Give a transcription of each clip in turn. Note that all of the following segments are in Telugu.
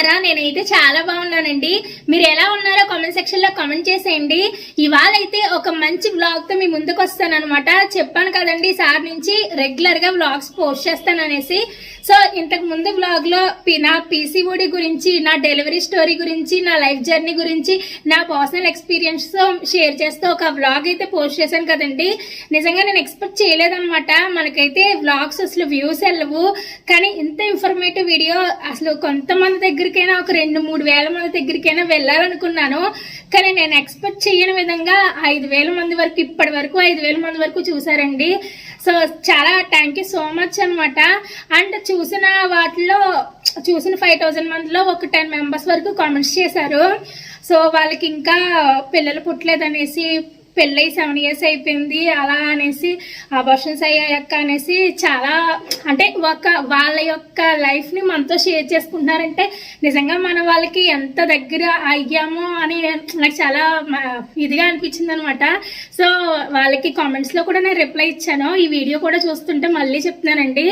బాగున్నారా? నేనైతే చాలా బాగున్నానండి. మీరు ఎలా ఉన్నారో కామెంట్ సెక్షన్లో కామెంట్ చేసేయండి. ఇవాళ అయితే ఒక మంచి వ్లాగ్తో మీ ముందుకు వస్తాను అనమాట చెప్పాను కదండి సార్ నుంచి రెగ్యులర్గా పోస్ట్ చేస్తాను అనేసి సో ఇంతకు ముందు వ్లాగ్లో పి- నా పీసీఓడి గురించి నా డెలివరీ స్టోరీ గురించి నా లైఫ్ జర్నీ గురించి నా పర్సనల్ ఎక్స్పీరియన్స్తో షేర్ చేస్తూ ఒక వ్లాగ్ అయితే పోస్ట్ చేశాను కదండి. నిజంగా నేను ఎక్స్పెక్ట్ చేయలేదన్నమాట. మనకైతే వ్లాగ్స్ అసలు వ్యూస్ వెళ్ళవు కానీ ఇంత ఇన్ఫర్మేటివ్ వీడియో అసలు కొంతమంది దగ్గరికైనా ఒక రెండు మూడు వేల మంది దగ్గరికైనా వెళ్ళాలనుకున్నాను. కానీ నేను ఎక్స్పెక్ట్ చేయని విధంగా ఐదు వేల మంది వరకు ఇప్పటి వరకు ఐదు వేల మంది వరకు చూసారండి సో చాలా థ్యాంక్ యూ సో మచ్ అనమాట అండ్ చూసిన వాటిలో చూసిన ఫైవ్ థౌజండ్ మందిలో ఒక టెన్ మెంబర్స్ వరకు కామెంట్స్ చేశారు. సో వాళ్ళకి ఇంకా పిల్లలు పుట్టలేదనేసి పెళ్ళై సెవెన్ ఇయర్స్ అయిపోయింది అలా అనేసి అబార్షన్స్ అయ్యాక అనేసి చాలా అంటే ఒక వాళ్ళ యొక్క లైఫ్ని మనతో షేర్ చేసుకుంటున్నారంటే నిజంగా మన వాళ్ళకి ఎంత దగ్గర అయ్యామో అని నాకు చాలా ఇదిగా అనిపించింది అనమాట సో వాళ్ళకి కామెంట్స్లో కూడా నేను రిప్లై ఇచ్చాను. ఈ వీడియో కూడా చూస్తుంటే మళ్ళీ చెప్తున్నానండి.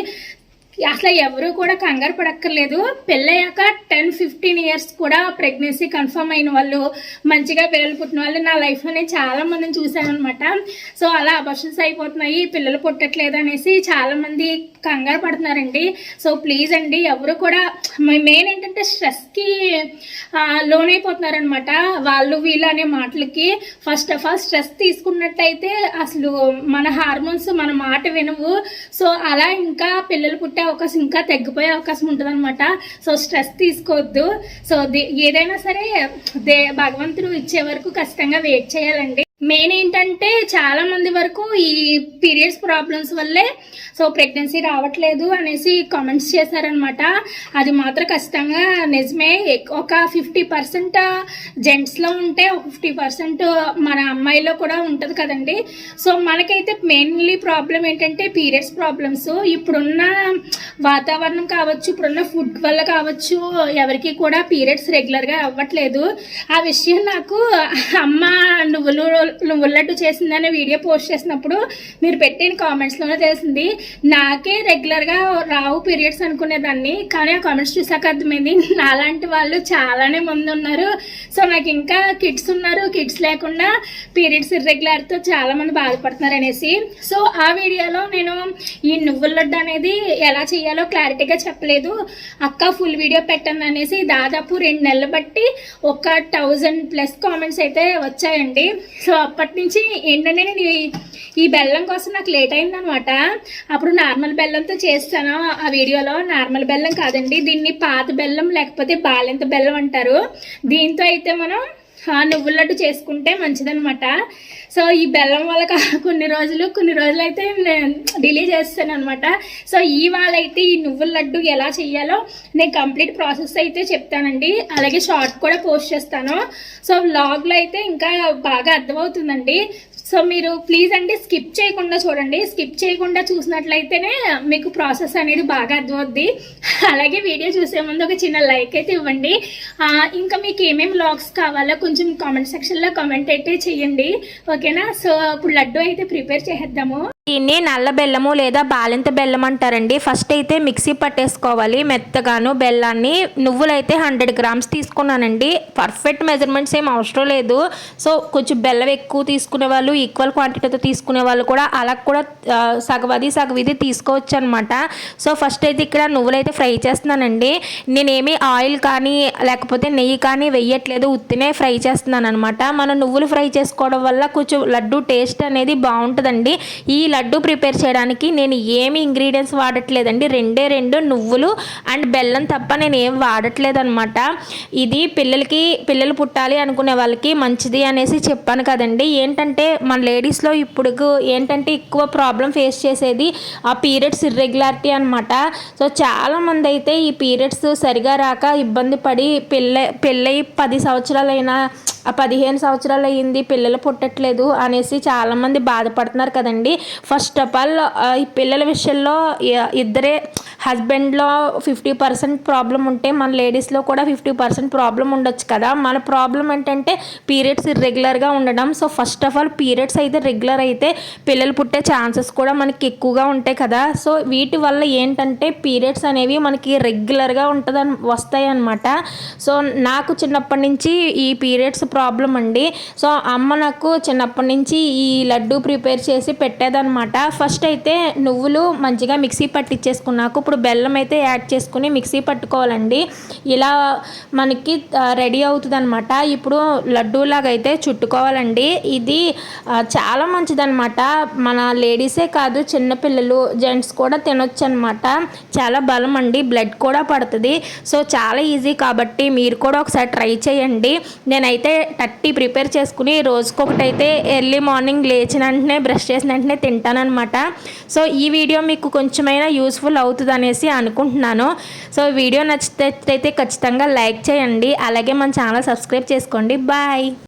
అసలు ఎవరు కూడా కంగారు పడక్కర్లేదు. పెళ్ళయ్యాక టెన్ ఫిఫ్టీన్ ఇయర్స్ కూడా ప్రెగ్నెన్సీ కన్ఫర్మ్ అయిన వాళ్ళు మంచిగా పిల్లలు పుట్టిన వాళ్ళు నా లైఫ్లో నేను చాలామందిని చూశాను అనమాట సో అలా అబర్షన్స్ అయిపోతున్నాయి పిల్లలు పుట్టట్లేదు అనేసి చాలామంది కంగారు పడుతున్నారండి. సో ప్లీజ్ అండి ఎవరు కూడా మెయిన్ ఏంటంటే స్ట్రెస్కి లోన్ అయిపోతున్నారనమాట వాళ్ళు వీళ్ళు అనే మాటలకి ఫస్ట్ ఆఫ్ ఆల్ స్ట్రెస్ తీసుకున్నట్టయితే అసలు మన హార్మోన్స్ మన మాట వినవు. సో అలా ఇంకా పిల్లలు పుట్టే అవకాశం ఇంకా తగ్గిపోయే అవకాశం ఉంటుంది సో స్ట్రెస్ తీసుకోవద్దు. సో ఏదైనా సరే దే భగవంతుడు ఇచ్చే వరకు ఖచ్చితంగా వెయిట్ చేయాలండి. మెయిన్ ఏంటంటే చాలా మంది వరకు ఈ పీరియడ్స్ ప్రాబ్లమ్స్ వల్లే సో ప్రెగ్నెన్సీ రావట్లేదు అనేసి కామెంట్స్ చేశారనమాట అది మాత్రం ఖచ్చితంగా నిజమే. ఒక ఫిఫ్టీ పర్సెంట్ జెంట్స్లో ఉంటే ఒక ఫిఫ్టీ పర్సెంట్ మన అమ్మాయిలో కూడా ఉంటుంది కదండి. సో మనకైతే మెయిన్లీ ప్రాబ్లం ఏంటంటే పీరియడ్స్ ప్రాబ్లమ్స్. ఇప్పుడున్న వాతావరణం కావచ్చు ఇప్పుడున్న ఫుడ్ వల్ల కావచ్చు ఎవరికి కూడా పీరియడ్స్ రెగ్యులర్గా అవ్వట్లేదు. ఆ విషయం నాకు అమ్మ నువ్వులు నువ్వులట్టు చేసిందనే వీడియో పోస్ట్ చేసినప్పుడు మీరు పెట్టిన కామెంట్స్లోనే తెలిసింది. నాకే రెగ్యులర్గా రావు పీరియడ్స్ అనుకునేదాన్ని కానీ ఆ కామెంట్స్ చూసాక అర్థమైంది నాలాంటి వాళ్ళు చాలానే మంది ఉన్నారు. సో నాకు ఇంకా కిడ్స్ ఉన్నారు. కిడ్స్ లేకుండా పీరియడ్స్ ఇర్రెగ్యులర్తో చాలామంది బాధపడుతున్నారు అనేసి. సో ఆ వీడియోలో నేను ఈ నువ్వుల లడ్డు అనేది ఎలా చేయాలో క్లారిటీగా చెప్పలేదు. అక్క ఫుల్ వీడియో పెట్టండి అనేసి దాదాపు రెండు నెలలు బట్టి ఒక థౌజండ్ ప్లస్ కామెంట్స్ అయితే వచ్చాయండి. సో అప్పటి నుంచి ఏంటంటే నేను ఈ- ఈ బెల్లం కోసం నాకు లేట్ అయిందనమాట అప్పుడు నార్మల్ బెల్లంతో చేస్తాను ఆ వీడియోలో. నార్మల్ బెల్లం కాదండి దీన్ని పాత బెల్లం లేకపోతే బాలెంత బెల్లం అంటారు. దీంతో అయితే మనం నువ్వుల లడ్డు చేసుకుంటే మంచిదనమాట సో ఈ బెల్లం వల్ల కొన్ని రోజులు కొన్ని రోజులు అయితే నేను డిలే చేస్తాను అనమాట సో ఇవాళ అయితే ఈ నువ్వుల లడ్డు ఎలా చేయాలో నేను కంప్లీట్ ప్రాసెస్ అయితే చెప్తానండి. అలాగే షార్ట్ కూడా పోస్ట్ చేస్తాను. సో వ్లాగ్లో అయితే ఇంకా బాగా అర్థమవుతుందండి. సో మీరు ప్లీజ్ అండి స్కిప్ చేయకుండా చూడండి. స్కిప్ చేయకుండా చూసినట్లయితేనే మీకు ప్రాసెస్ అనేది బాగా అర్థమవుద్ది. అలాగే వీడియో చూసే ముందు ఒక చిన్న లైక్ అయితే ఇవ్వండి. ఇంకా మీకు ఏమేమి బ్లాగ్స్ కావాలో కొంచెం కామెంట్ సెక్షన్లో కామెంట్ అయితే చేయండి. ఓకేనా? సో ఇప్పుడు లడ్డు అయితే ప్రిపేర్ చేసేద్దాము. దీన్ని నల్ల బెల్లము లేదా బాలింత బెల్లం అంటారండి. ఫస్ట్ అయితే మిక్సీ పట్టేసుకోవాలి మెత్తగాను బెల్లాన్ని. నువ్వులైతే హండ్రెడ్ గ్రామ్స్ తీసుకున్నానండి. పర్ఫెక్ట్ మెజర్మెంట్స్ ఏం అవసరం లేదు. సో కొంచెం బెల్లం ఎక్కువ తీసుకునే వాళ్ళు ఈక్వల్ క్వాంటిటీతో తీసుకునే వాళ్ళు కూడా అలా కూడా సగవది సగవిది తీసుకోవచ్చు అనమాట సో ఫస్ట్ అయితే ఇక్కడ నువ్వులైతే ఫ్రై చేస్తున్నానండి. నేనేమి ఆయిల్ కానీ లేకపోతే నెయ్యి కానీ వెయ్యట్లేదు ఉత్తినే ఫ్రై చేస్తున్నాను అనమాట మనం నువ్వులు ఫ్రై చేసుకోవడం వల్ల కొంచెం లడ్డు టేస్ట్ అనేది బాగుంటుందండి. ఈ లడ్డు ప్రిపేర్ చేయడానికి నేను ఏమి ఇంగ్రీడియంట్స్ వాడట్లేదండి. రెండే రెండు నువ్వులు అండ్ బెల్లం తప్ప నేను ఏం వాడట్లేదు అనమాట ఇది పిల్లలకి పిల్లలు పుట్టాలి అనుకునే వాళ్ళకి మంచిది అనేసి చెప్పాను కదండి. ఏంటంటే మన లేడీస్లో ఇప్పుడు ఏంటంటే ఎక్కువ ప్రాబ్లం ఫేస్ చేసేది ఆ పీరియడ్స్ ఇర్రెగ్యులారిటీ అనమాట సో చాలామంది అయితే ఈ పీరియడ్స్ సరిగా రాక ఇబ్బంది పడి పిల్ల పెళ్ళై పది సంవత్సరాలైనా పదిహేను సంవత్సరాలు అయ్యింది పిల్లలు పుట్టట్లేదు అనేసి చాలామంది బాధపడుతున్నారు కదండి. ఫస్ట్ ఆఫ్ ఆల్ ఈ పిల్లల విషయంలో ఇద్దరే హస్బెండ్లో ఫిఫ్టీ పర్సెంట్ ప్రాబ్లం ఉంటే మన లేడీస్లో కూడా ఫిఫ్టీ పర్సెంట్ ప్రాబ్లం ఉండొచ్చు కదా. మన ప్రాబ్లం ఏంటంటే పీరియడ్స్ ఇర్రెగ్యులర్గా ఉండడం. So first of all periods అయితే రెగ్యులర్ అయితే పిల్లలు పుట్టే ఛాన్సెస్ కూడా మనకి ఎక్కువగా ఉంటాయి కదా. సో వీటి వల్ల ఏంటంటే పీరియడ్స్ అనేవి మనకి రెగ్యులర్గా ఉంటుందని వస్తాయి అన్నమాట సో నాకు చిన్నప్పటి నుంచి ఈ పీరియడ్స్ ప్రాబ్లం అండి. సో అమ్మ నాకు చిన్నప్పటి నుంచి ఈ లడ్డు ప్రిపేర్ చేసి పెట్టేదన్నమాట. ఫస్ట్ అయితే నువ్వులు మంచిగా మిక్సీ పట్టించేసుకున్నాక ఇప్పుడు బెల్లం అయితే యాడ్ చేసుకుని మిక్సీ పట్టుకోవాలండి. ఇలా మనకి రెడీ అవుతుంది అనమాట ఇప్పుడు లడ్డూలాగా అయితే చుట్టుకోవాలండి. ఇది చాలా మంచిదన్నమాట. మన లేడీసే కాదు చిన్నపిల్లలు జెంట్స్ కూడా తినొచ్చు అనమాట చాలా బలం అండి బ్లడ్ కూడా పడుతుంది. సో చాలా ఈజీ కాబట్టి మీరు కూడా ఒకసారి ట్రై చేయండి. నేనైతే థర్టీ ప్రిపేర్ చేసుకుని రోజుకొకటైతే ఎర్లీ మార్నింగ్ లేచిన వెంటనే బ్రష్ చేసిన వెంటనే తింటానమాట సో ఈ వీడియో మీకు కొంచెమైనా యూస్ఫుల్ అవుతుంది అనేసి అనుకుంటున్నాను. సో వీడియో నచ్చితే ఖచ్చితంగా లైక్ చేయండి. అలాగే మన ఛానల్ సబ్స్క్రైబ్ చేసుకోండి. బాయ్.